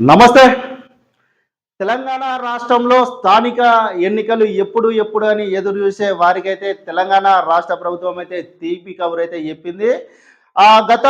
నమస్తే. తెలంగాణ రాష్ట్రంలో స్థానిక ఎన్నికలు ఎప్పుడు ఎప్పుడు అని ఎదురు చూసే వారికైతే తెలంగాణ రాష్ట్ర ప్రభుత్వం అయితే తీపి కబురు అయితే చెప్పింది. గత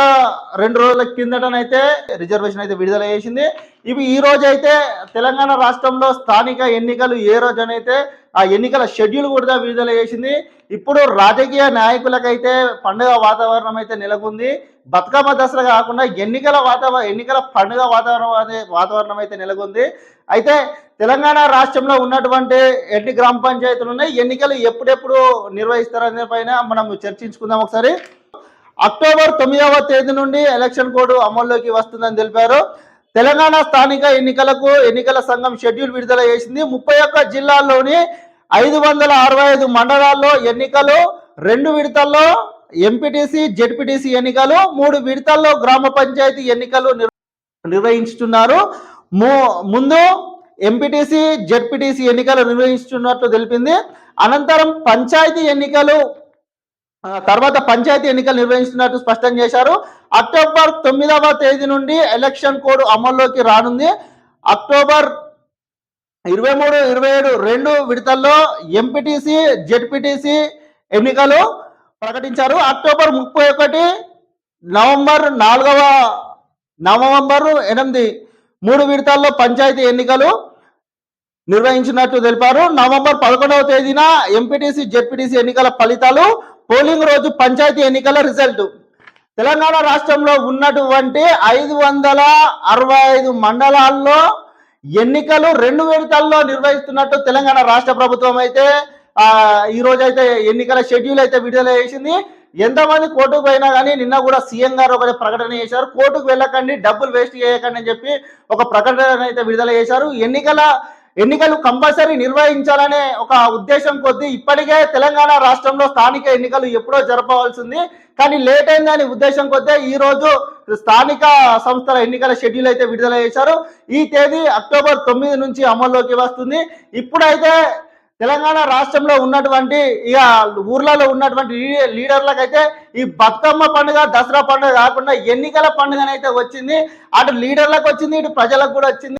రెండు రోజుల కిందటనైతే రిజర్వేషన్ అయితే విడుదల చేసింది. ఇవి ఈ రోజు అయితే తెలంగాణ రాష్ట్రంలో స్థానిక ఎన్నికలు ఏ రోజునైతే ఆ ఎన్నికల షెడ్యూల్ కూడా విడుదల చేసింది. ఇప్పుడు రాజకీయ నాయకులకైతే పండుగ వాతావరణం అయితే నెలకొంది. బతుకమ్మ దసరా కాకుండా ఎన్నికల వాతావరణం ఎన్నికల పండుగ వాతావరణం వాతావరణం అయితే నెలకొంది. అయితే తెలంగాణ రాష్ట్రంలో ఉన్నటువంటి ఎన్ని గ్రామ పంచాయతీలు ఉన్నాయి ఎన్నికలు ఎప్పుడెప్పుడు నిర్వహిస్తారనే పైన మనం చర్చించుకుందాం ఒకసారి. అక్టోబర్ తొమ్మిదవ తేదీ నుండి ఎలక్షన్ కోడ్ అమల్లోకి వస్తుందని తెలిపారు. తెలంగాణ స్థానిక ఎన్నికలకు ఎన్నికల సంఘం షెడ్యూల్ విడుదల చేసింది. ముప్పై ఒక్క జిల్లాల్లోని ఐదు వందల అరవై ఐదు మండలాల్లో ఎన్నికలు రెండు విడతల్లో ఎంపీటీసీ జెడ్పీటీసీ ఎన్నికలు మూడు విడతల్లో గ్రామ పంచాయతీ ఎన్నికలు నిర్వహించుతున్నారు. ము- ముందు ఎంపీటీసీ జెడ్పీటీసీ ఎన్నికలు నిర్వహిస్తున్నట్లు తెలిపింది. అనంతరం పంచాయతీ ఎన్నికలు తర్వాత పంచాయతీ ఎన్నికలు నిర్వహిస్తున్నట్టు స్పష్టం చేశారు. అక్టోబర్ తొమ్మిదవ తేదీ నుండి ఎలక్షన్ కోడ్ అమల్లోకి రానుంది. అక్టోబర్ ఇరవై మూడు ఇరవై ఏడు రెండు విడతల్లో ఎంపీటీసీ జెడ్పీటీసీ ఎన్నికలు ప్రకటించారు. అక్టోబర్ ముప్పై ఒకటి నవంబర్ నాలుగవ నవంబర్ ఎనిమిది మూడు విడతల్లో పంచాయతీ ఎన్నికలు నిర్వహించినట్టు తెలిపారు. నవంబర్ పదకొండవ తేదీన ఎంపీటీసీ జెడ్పీటీసీ ఎన్నికల ఫలితాలు పోలింగ్ రోజు పంచాయతీ ఎన్నికల రిజల్ట్. తెలంగాణ రాష్ట్రంలో ఉన్నటువంటి ఐదు వందల అరవై ఐదు మండలాల్లో ఎన్నికలు రెండు విడతల్లో నిర్వహిస్తున్నట్టు తెలంగాణ రాష్ట్ర ప్రభుత్వం అయితే ఈ రోజు అయితే ఎన్నికల షెడ్యూల్ అయితే విడుదల చేసింది. ఎంతమంది కోర్టుకు పోయినా కానీ నిన్న కూడా సీఎం గారు ఒక ప్రకటన చేశారు. కోర్టుకు వెళ్ళకండి డబ్బులు వేస్ట్ చేయకండి అని చెప్పి ఒక ప్రకటన అయితే విడుదల చేశారు. ఎన్నికల ఎన్నికలు కంపల్సరీ నిర్వహించాలనే ఒక ఉద్దేశం కొద్దీ ఇప్పటికే తెలంగాణ రాష్ట్రంలో స్థానిక ఎన్నికలు ఎప్పుడో జరపవలసింది. కానీ లేట్ అయిందని ఉద్దేశం కొద్దే ఈ రోజు స్థానిక సంస్థల ఎన్నికల షెడ్యూల్ అయితే విడుదల చేశారు. ఈ తేదీ అక్టోబర్ తొమ్మిది నుంచి అమల్లోకి వస్తుంది. ఇప్పుడైతే తెలంగాణ రాష్ట్రంలో ఉన్నటువంటి ఇక ఊర్లలో ఉన్నటువంటి లీడర్లకైతే ఈ బతుకమ్మ పండుగ దసరా పండుగ కాకుండా ఎన్నికల పండుగనైతే వచ్చింది. అటు లీడర్లకు వచ్చింది ఇటు ప్రజలకు కూడా వచ్చింది.